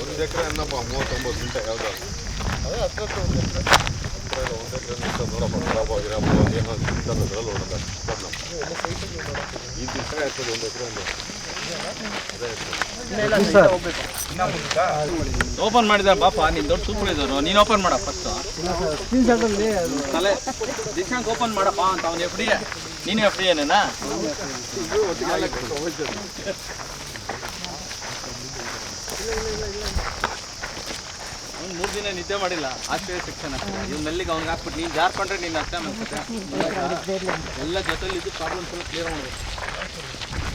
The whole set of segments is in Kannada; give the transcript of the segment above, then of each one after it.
ಒಂದು ಎಕರೆ ಅನ್ನಪ್ಪ ಮೂವತ್ತೊಂಬತ್ತು ಗಂಟೆ ಯಾವ್ದು? ಅದೇ ಹತ್ತು ಒಂದು ಎಕರೆ ಹತ್ರ ಒಂದು ಎಕರೆ. ನಿಂತ ನೋಡಪ್ಪ ಖರಾಬ್ ಆಗಿರಪ್ಪ ಏನೋ ಅದ್ರಲ್ಲಿ ಹೊಡೆದ ಈ ದಿವಸ ಆಗ್ತದೆ ಒಂದು ಎಕರೆ ಅಂದ್ರೆ ಓಪನ್ ಮಾಡಿದ ಬಾಪ ನೀನ್ ದೊಡ್ಡ ಸೂಪರ್ ಇದ್ದವರು ನೀನು ಓಪನ್ ಮಾಡ ಫಸ್ಟ್ ತಲೆ ದಿಶಾಂಕ್ ಓಪನ್ ಮಾಡಪ್ಪ ಅಂತ ಅವ್ನು ಎಫ್ ಡಿ ನೀನು ಎಫ್ ಡಿ ಏನೇನಾ ಅವ್ನು ಮೂರು ದಿನ ನಿದ್ದೆ ಮಾಡಿಲ್ಲ ಆಶ್ಚರ್ಯ ಶಿಕ್ಷಣ ಇವ್ ಮೆಲ್ಲಿಗೆ ಅವ್ನಿಗೆ ಹಾಕ್ಬಿಟ್ಟು ನೀನು ಜಾರ್ಕೊಂಡ್ರೆ ನೀನು ಅಷ್ಟೇ ಅನ್ಸುತ್ತೆ. ಎಲ್ಲ ಜೊತೆಲಿ ಇದು ಪ್ರಾಬ್ಲಮ್ಸ್ ಎಲ್ಲ ಕ್ಲಿಯರ್ ಮಾಡಬೇಕು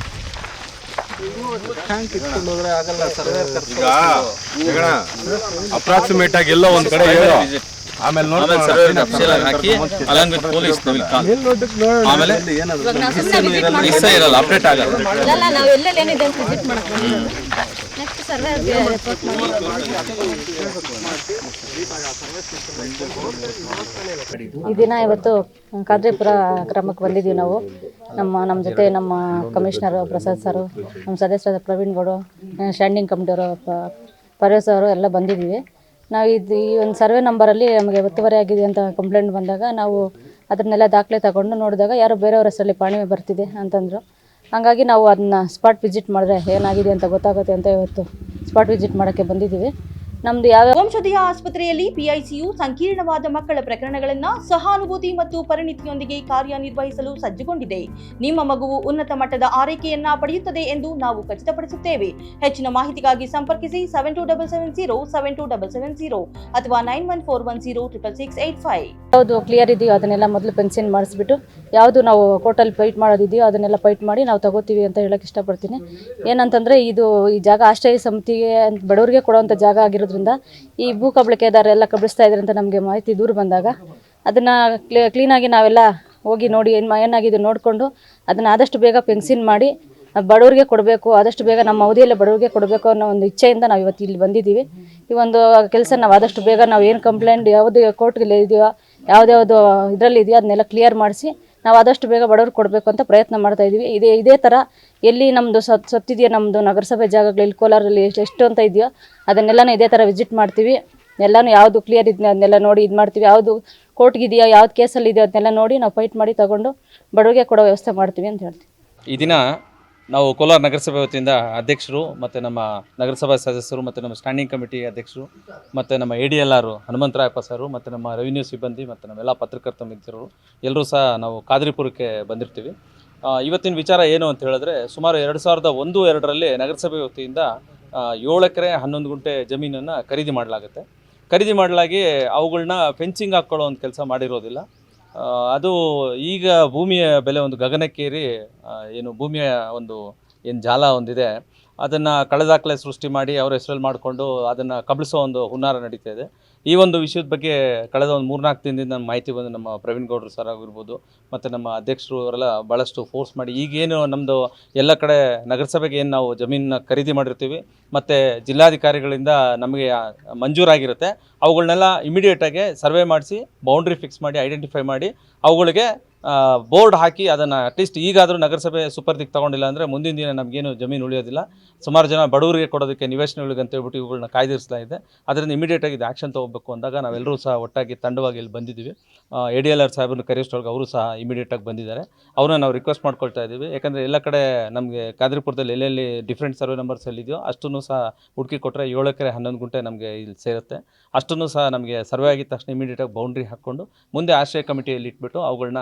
ಅಪ್ರಾಕ್ಸಿಮೇಟ್ ಆಗಿ ಎಲ್ಲ ಒಂದ್ ಕಡೆ ಹೇಳು. ಆಮೇಲೆ ನೋಡಿ ಆಮೇಲೆ ಸರ್ವೇರ್ ಅಫ್ಸಲ್ ಹಾಕಿ ಅಲಾಂಗ್ ವಿತ್ ಪೊಲೀಸ್ ಆಮೇಲೆ ಇವಾಗ ನಾವು ಸುಮ್ಮನೆ ವಿಸಿಟ್ ಮಾಡಿ ಮಿಸ್ ಇರಲ್ಲ ಅಪ್ಡೇಟ್ ಆಗಲ್ಲ ಅಲ್ಲ ನಾವು ಎಲ್ಲೆಲ್ಲಿ ಏನಿದೆ ಅಂತ ವಿಸಿಟ್ ಮಾಡಕ್ಕೆ ನೆಕ್ಸ್ಟ್ ಸರ್ವೆ ರಿಪೋರ್ಟ್ ಮಾಡಿ ಈ ದಿನ ಇವತ್ತು ಕಾದ್ರಿಪುರ ಗ್ರಾಮಕ್ಕೆ ಬಂದಿದ್ದೀವಿ ನಾವು. ನಮ್ಮ ನಮ್ಮ ಜೊತೆ ನಮ್ಮ ಕಮಿಷನರ್ ಪ್ರಸಾದ್ ಸರು ನಮ್ಮ ಸದಸ್ಯರಾದ ಪ್ರವೀಣ್ ಗೌಡು ಸ್ಟ್ಯಾಂಡಿಂಗ್ ಕಮಿಟಿಯವರು ಪರೇಶ್ ಅವರು ಎಲ್ಲ ಬಂದಿದ್ದೀವಿ. ನಾವು ಇದು ಈ ಒಂದು ಸರ್ವೆ ನಂಬರಲ್ಲಿ ನಮಗೆ ಒತ್ತುವರಿ ಆಗಿದೆ ಅಂತ ಕಂಪ್ಲೇಂಟ್ ಬಂದಾಗ ನಾವು ಅದನ್ನೆಲ್ಲ ದಾಖಲೆ ತಗೊಂಡು ನೋಡಿದಾಗ ಯಾರೋ ಬೇರೆಯವ್ರ ಹೆಸರಲ್ಲಿ ಪಾಣಿಮೆ ಬರ್ತಿದೆ ಅಂತಂದರು. ಹಾಗಾಗಿ ನಾವು ಅದನ್ನ ಸ್ಪಾಟ್ ವಿಸಿಟ್ ಮಾಡಿದ್ರೆ ಏನಾಗಿದೆ ಅಂತ ಗೊತ್ತಾಗುತ್ತೆ ಅಂತ ಇವತ್ತು ಸ್ಪಾಟ್ ವಿಸಿಟ್ ಮಾಡೋಕ್ಕೆ ಬಂದಿದ್ದೀವಿ. ನಮ್ಮದು ಯಾವ ವಂಶೋದಯ ಆಸ್ಪತ್ರೆಯಲ್ಲಿ ಪಿಐಸಿಯು ಸಂಕೀರ್ಣವಾದ ಮಕ್ಕಳ ಪ್ರಕರಣಗಳನ್ನ ಸಹಾನುಭೂತಿ ಮತ್ತು ಪರಿಣಿತಿಯೊಂದಿಗೆ ಕಾರ್ಯನಿರ್ವಹಿಸಲು ಸಜ್ಜುಗೊಂಡಿದೆ. ನಿಮ್ಮ ಮಗುವು ಉನ್ನತ ಮಟ್ಟದ ಆರೈಕೆಯನ್ನ ಪಡೆಯುತ್ತದೆ ಎಂದು ನಾವು ಖಚಿತಪಡಿಸುತ್ತೇವೆ. ಹೆಚ್ಚಿನ ಮಾಹಿತಿಗಾಗಿ ಸಂಪರ್ಕಿಸಿ seven two double seven zero seven two double seven zero ಅಥವಾ nine one four one zero triple six eight five ಯಾವುದು ಕ್ಲಿಯರ್ ಇದೆಯೋ ಅದನ್ನೆಲ್ಲ ಮೊದಲು ಪೆನ್ಷನ್ ಮಾಡಿಸ್ಬಿಟ್ಟು, ಯಾವುದು ನಾವು ಕೋರ್ಟಲ್ಲಿ ಫೈಟ್ ಮಾಡೋದಿದೆಯೋ ಅದನ್ನೆಲ್ಲ ಪೈಟ್ ಮಾಡಿ ನಾವು ತಗೋತೀವಿ ಅಂತ ಹೇಳಕ್ ಇಷ್ಟಪಡ್ತೀನಿ. ಏನಂತಂದ್ರೆ ಇದು ಈ ಜಾಗ ಆಶ್ರಯ ಸಮಿತಿಗೆ, ಬಡವರಿಗೆ ಕೊಡುವಂಥ ಜಾಗ ಆಗಿರೋದ್ರಿಂದ ಈ ಭೂ ಕಬಳಿಕೆದಾರೆಲ್ಲ ಕಬಳಿಸ್ತಾ ಇದ್ದಾರೆ ಅಂತ ನಮಗೆ ಮಾಹಿತಿ ದೂರು ಬಂದಾಗ ಅದನ್ನು ಕ್ಲೀ ಕ್ಲೀನಾಗಿ ನಾವೆಲ್ಲ ಹೋಗಿ ನೋಡಿ ಏನು ಏನಾಗಿದೆ ನೋಡಿಕೊಂಡು ಅದನ್ನು ಆದಷ್ಟು ಬೇಗ ಪೆನ್ಸಿನ್ ಮಾಡಿ ಬಡವರಿಗೆ ಕೊಡಬೇಕು, ಆದಷ್ಟು ಬೇಗ ನಮ್ಮ ಅವಧಿಯಲ್ಲೇ ಬಡವರಿಗೆ ಕೊಡಬೇಕು ಅನ್ನೋ ಒಂದು ಇಚ್ಛೆಯಿಂದ ನಾವು ಇವತ್ತು ಇಲ್ಲಿ ಬಂದಿದ್ದೀವಿ. ಈ ಒಂದು ಕೆಲಸ ನಾವು ಆದಷ್ಟು ಬೇಗ ನಾವು ಏನು ಕಂಪ್ಲೇಂಟ್ ಯಾವುದು ಕೋರ್ಟ್ಗೆ ಇದೆಯೋ, ಯಾವುದ್ಯಾವುದು ಇದರಲ್ಲಿ ಇದೆಯೋ ಅದನ್ನೆಲ್ಲ ಕ್ಲಿಯರ್ ಮಾಡಿಸಿ ನಾವು ಆದಷ್ಟು ಬೇಗ ಬಡವ್ರಿಗೆ ಕೊಡಬೇಕು ಅಂತ ಪ್ರಯತ್ನ ಮಾಡ್ತಾ ಇದ್ದೀವಿ. ಇದೇ ಇದೇ ಥರ ಎಲ್ಲಿ ನಮ್ಮದು ಸತ್, ಸತ್ತಿದೆಯೋ ನಮ್ಮದು ನಗರಸಭೆ ಜಾಗಗಳು ಇಲ್ಲಿ ಕೋಲಾರಲ್ಲಿ ಎಷ್ಟು ಎಷ್ಟು ಅಂತ ಇದೆಯೋ ಅದನ್ನೆಲ್ಲನೂ ಇದೇ ಥರ ವಿಸಿಟ್ ಮಾಡ್ತೀವಿ. ಎಲ್ಲನೂ ಯಾವುದು ಕ್ಲಿಯರ್ ಇದ್ನ, ಅದನ್ನೆಲ್ಲ ನೋಡಿ ಇದು ಮಾಡ್ತೀವಿ. ಯಾವುದು ಕೋರ್ಟ್ಗಿದೆಯೋ ಯಾವ್ದು ಕೇಸಲ್ಲಿ ಇದೆಯೋ, ಅದನ್ನೆಲ್ಲ ನೋಡಿ ನಾವು ಫೈಟ್ ಮಾಡಿ ತಗೊಂಡು ಬಡವರಿಗೆ ಕೊಡೋ ವ್ಯವಸ್ಥೆ ಮಾಡ್ತೀವಿ ಅಂತ ಹೇಳ್ತೀವಿ. ಈ ದಿನ ನಾವು ಕೋಲಾರ ನಗರಸಭೆ ವತಿಯಿಂದ ಅಧ್ಯಕ್ಷರು ಮತ್ತು ನಮ್ಮ ನಗರಸಭಾ ಸದಸ್ಯರು ಮತ್ತು ನಮ್ಮ ಸ್ಟ್ಯಾಂಡಿಂಗ್ ಕಮಿಟಿ ಅಧ್ಯಕ್ಷರು ಮತ್ತು ನಮ್ಮ ಎ ಡಿ ಎಲ್ ಆರು ಹನುಮಂತರಾಯಪ್ಪ ಸರು ಮತ್ತು ನಮ್ಮ ರೆವಿನ್ಯೂ ಸಿಬ್ಬಂದಿ ಮತ್ತು ನಮ್ಮೆಲ್ಲ ಪತ್ರಕರ್ತ ಮಿತ್ರರು ಎಲ್ಲರೂ ಸಹ ನಾವು ಕಾದ್ರಿಪುರಕ್ಕೆ ಬಂದಿರ್ತೀವಿ. ಇವತ್ತಿನ ವಿಚಾರ ಏನು ಅಂತ ಹೇಳಿದ್ರೆ, ಸುಮಾರು ಎರಡು ಸಾವಿರದ ಒಂದು, ಎರಡರಲ್ಲಿ ನಗರಸಭೆ ವತಿಯಿಂದ ಏಳು ಎಕರೆ ಹನ್ನೊಂದು ಗುಂಟೆ ಜಮೀನನ್ನು ಖರೀದಿ ಮಾಡಲಾಗುತ್ತೆ. ಖರೀದಿ ಮಾಡಲಾಗಿ ಅವುಗಳನ್ನ ಫೆನ್ಸಿಂಗ್ ಹಾಕ್ಕೊಳ್ಳೋ ಒಂದು ಕೆಲಸ ಮಾಡಿರೋದಿಲ್ಲ. ಅದು ಈಗ ಭೂಮಿಯ ಬೆಲೆ ಒಂದು ಗಗನಕ್ಕೇರಿ ಏನು ಭೂಮಿಯ ಒಂದು ಏನು ಜಾಲ ಒಂದಿದೆ, ಅದನ್ನು ಕಳೆದಾಕಲೆ ಸೃಷ್ಟಿ ಮಾಡಿ ಅವರ ಹೆಸರಲ್ಲಿ ಮಾಡಿಕೊಂಡು ಅದನ್ನು ಕಬಳಿಸೋ ಒಂದು ಹುನ್ನಾರ ನಡೀತಾ ಇದೆ. ಈ ಒಂದು ವಿಷಯದ ಬಗ್ಗೆ ಕಳೆದ ಒಂದು ಮೂರ್ನಾಲ್ಕು ದಿನದಿಂದ ನಮ್ಮ ಮಾಹಿತಿ ಬಂದು ನಮ್ಮ ಪ್ರವೀಣ್ ಗೌಡ್ರು ಸರ್ ಆಗಿರ್ಬೋದು, ಮತ್ತು ನಮ್ಮ ಅಧ್ಯಕ್ಷರು ಅವರೆಲ್ಲ ಭಾಳಷ್ಟು ಫೋರ್ಸ್ ಮಾಡಿ, ಈಗೇನು ನಮ್ಮದು ಎಲ್ಲ ಕಡೆ ನಗರಸಭೆಗೆ ಏನು ನಾವು ಜಮೀನನ್ನ ಖರೀದಿ ಮಾಡಿರ್ತೀವಿ, ಮತ್ತು ಜಿಲ್ಲಾಧಿಕಾರಿಗಳಿಂದ ನಮಗೆ ಮಂಜೂರಾಗಿರುತ್ತೆ ಅವುಗಳನ್ನೆಲ್ಲ ಇಮಿಡಿಯೇಟಾಗಿ ಸರ್ವೆ ಮಾಡಿಸಿ ಬೌಂಡ್ರಿ ಫಿಕ್ಸ್ ಮಾಡಿ ಐಡೆಂಟಿಫೈ ಮಾಡಿ, ಅವುಗಳಿಗೆ ಬೋರ್ಡ್ ಹಾಕಿ ಅದನ್ನು ಅಟ್ಲೀಸ್ಟ್ ಈಗಾದರೂ ನಗರಸಭೆ ಸುಪರ್ದಿಗೆ ತಗೊಂಡಿಲ್ಲ ಅಂದರೆ ಮುಂದಿನ ದಿನ ನಮಗೇನು ಜಮೀನು ಉಳಿಯೋದಿಲ್ಲ. ಸುಮಾರು ಜನ ಬಡವರಿಗೆ ಕೊಡೋದಕ್ಕೆ ನಿವೇಶನಗಳಿಗೆ ಅಂತ ಹೇಳ್ಬಿಟ್ಟು ಇವುಗಳನ್ನ ಕಾಯ್ದಿರಿಸ್ತಾ ಇದೆ ಅದರಿಂದ ಇಮಿಡಿಯೇಟಾಗಿ ಇದು ಆ್ಯಕ್ಷನ್ ತೊಗೋಬೇಕು ಅಂದಾಗ ನಾವೆಲ್ಲರೂ ಸಹ ಒಟ್ಟಾಗಿ ತಂಡವಾಗಿ ಇಲ್ಲಿ ಬಂದಿದ್ದೀವಿ. ಎ ಡಿ ಎಲ್ ಆರ್ ಸಾಹೇಬ್ರನ್ನ ಕರೆಯೋಷ್ಟೊಳಗೆ ಅವರು ಸಹ ಇಮಿಡಿಯೇಟಾಗಿ ಬಂದಿದ್ದಾರೆ. ಅವ್ರನ್ನ ನಾವು ರಿಕ್ವೆಸ್ಟ್ ಮಾಡ್ಕೊಳ್ತಾ ಇದ್ದೀವಿ. ಯಾಕಂದರೆ ಎಲ್ಲ ಕಡೆ ನಮಗೆ ಕಾದ್ರಿಪುರದಲ್ಲಿ ಎಲ್ಲೆಲ್ಲಿ ಡಿಫ್ರೆಂಟ್ ಸರ್ವೆ ನಂಬರ್ಸ್ ಎಲ್ಲಿದೆಯೋ ಅಷ್ಟನ್ನು ಸಹ ಹುಡುಕಿ ಕೊಟ್ಟರೆ ಏಳು ಎಕರೆ, ಹನ್ನೊಂದು ಗುಂಟೆ ನಮಗೆ ಇಲ್ಲಿ ಸೇರುತ್ತೆ. ಅಷ್ಟನ್ನು ಸಹ ನಮಗೆ ಸರ್ವೆ ಆಗಿದ ತಕ್ಷಣ ಇಮಿಡಿಯೇಟಾಗಿ ಬೌಂಡ್ರಿ ಹಾಕ್ಕೊಂಡು ಮುಂದೆ ಆಶ್ರಯ ಕಮಿಟಿಯಲ್ಲಿ ಇಟ್ಬಿಟ್ಟು ಅವುಗಳನ್ನ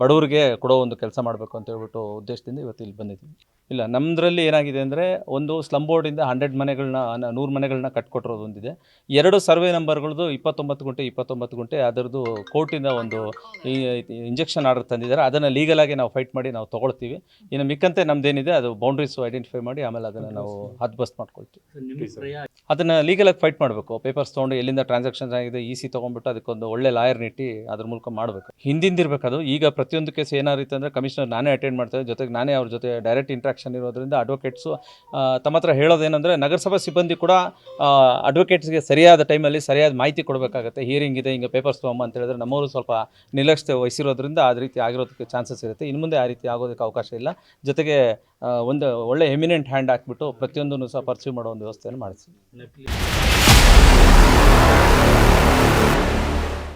ಬಡವರಿಗೆ ಕೊಡೋ ಒಂದು ಕೆಲಸ ಮಾಡಬೇಕು ಅಂತ ಹೇಳ್ಬಿಟ್ಟು ಉದ್ದೇಶದಿಂದ ಇವತ್ತು ಇಲ್ಲಿ ಬಂದಿದ್ದೀವಿ ಇಲ್ಲ ನಮ್ಮದ್ರಲ್ಲಿ ಏನಾಗಿದೆ ಅಂದರೆ ಒಂದು ಸ್ಲಮ್ ಬೋರ್ಡಿಂದ ಹಂಡ್ರೆಡ್ ಮನೆಗಳನ್ನ ನೂರು ಮನೆಗಳನ್ನ ಕಟ್ಕೊಟ್ಟಿರೋದು ಒಂದಿದೆ. ಎರಡು ಸರ್ವೆ ನಂಬರ್ಗಳದ್ದು ಇಪ್ಪತ್ತೊಂಬತ್ತು ಗುಂಟೆ ಇಪ್ಪತ್ತೊಂಬತ್ತು ಗುಂಟೆ ಅದರದ್ದು ಕೋರ್ಟಿಂದ ಒಂದು ಇಂಜೆಕ್ಷನ್ ಆರ್ಡರ್ ತಂದಿದ್ದಾರೆ. ಅದನ್ನು ಲೀಗಲಾಗಿ ನಾವು ಫೈಟ್ ಮಾಡಿ ನಾವು ತೊಗೊಳ್ತೀವಿ. ಇನ್ನು ಮಿಕ್ಕಂತೆ ನಮ್ದೇನಿದೆ ಅದು ಬೌಂಡ್ರೀಸ್ ಐಡೆಂಟಿಫೈ ಮಾಡಿ ಆಮೇಲೆ ಅದನ್ನು ನಾವು ಹದ್ಬಸ್ತ್ ಮಾಡ್ಕೊಳ್ತೀವಿ. ಅದನ್ನು ಲೀಗಲಾಗಿ ಫೈಟ್ ಮಾಡಬೇಕು. ಪೇಪರ್ಸ್ ತೊಗೊಂಡು ಎಲ್ಲಿಂದ ಟ್ರಾನ್ಸಾಕ್ಷನ್ಸ್ ಆಗಿದೆ ಇ ಸಿ ತೊಗೊಂಡ್ಬಿಟ್ಟು ಅದಕ್ಕೊಂದು ಒಳ್ಳೆ ಲಾಯರ್ ನಿಟ್ಟಿ ಅದ್ರ ಮೂಲಕ ಮಾಡಬೇಕು. ಹಿಂದಿಂದಿರಬೇಕು ಅದು. ಈಗ ಪ್ರತಿಯೊಂದು ಕೇಸ್ ಏನಾರಿತ್ತು ಅಂದರೆ ಕಮಿಷನರ್ ನಾನೇ ಅಟೆಂಡ್ ಮಾಡ್ತಾರೆ ಜೊತೆಗೆ ನಾನೇ ಅವ್ರ ಜೊತೆ ಡೈರೆಕ್ಟ್ ಇಂಟ್ರಾಕ್ಷನ್ ಇರೋದ್ರಿಂದ ಅಡ್ವೊಕೇಟ್ಸು ತಮ್ಮ ಹತ್ರ ಹೇಳೋದೇನೆಂದರೆ ನಗರಸಭಾ ಸಿಬ್ಬಂದಿ ಕೂಡ ಅಡ್ವೊಕೇಟ್ಸ್ಗೆ ಸರಿಯಾದ ಟೈಮಲ್ಲಿ ಸರಿಯಾದ ಮಾಹಿತಿ ಕೊಡಬೇಕಾಗುತ್ತೆ. ಹಿಯರಿಂಗ್ ಇದೆ, ಹಿಂಗೆ ಪೇಪರ್ಸ್ ತೊಗೊಂಬ ಅಂತ ಹೇಳಿದ್ರೆ ನಮ್ಮವರು ಸ್ವಲ್ಪ ನಿರ್ಲಕ್ಷ್ಯ ವಹಿಸಿರೋದ್ರಿಂದ ಆ ರೀತಿ ಆಗಿರೋದಕ್ಕೆ ಚಾನ್ಸಸ್ ಇರುತ್ತೆ. ಇನ್ನು ಮುಂದೆ ಆ ರೀತಿ ಆಗೋದಕ್ಕೆ ಅವಕಾಶ ಇಲ್ಲ. ಜೊತೆಗೆ ಒಂದು ಒಳ್ಳೆ ಎಮಿನೆಂಟ್ ಹ್ಯಾಂಡ್ ಹಾಕ್ಬಿಟ್ಟು ಪ್ರತಿಯೊಂದನ್ನು ಸಹ ಪರ್ಸ್ಯೂ ಮಾಡೋ ಒಂದು ವ್ಯವಸ್ಥೆಯನ್ನು ಮಾಡಿಸಿ.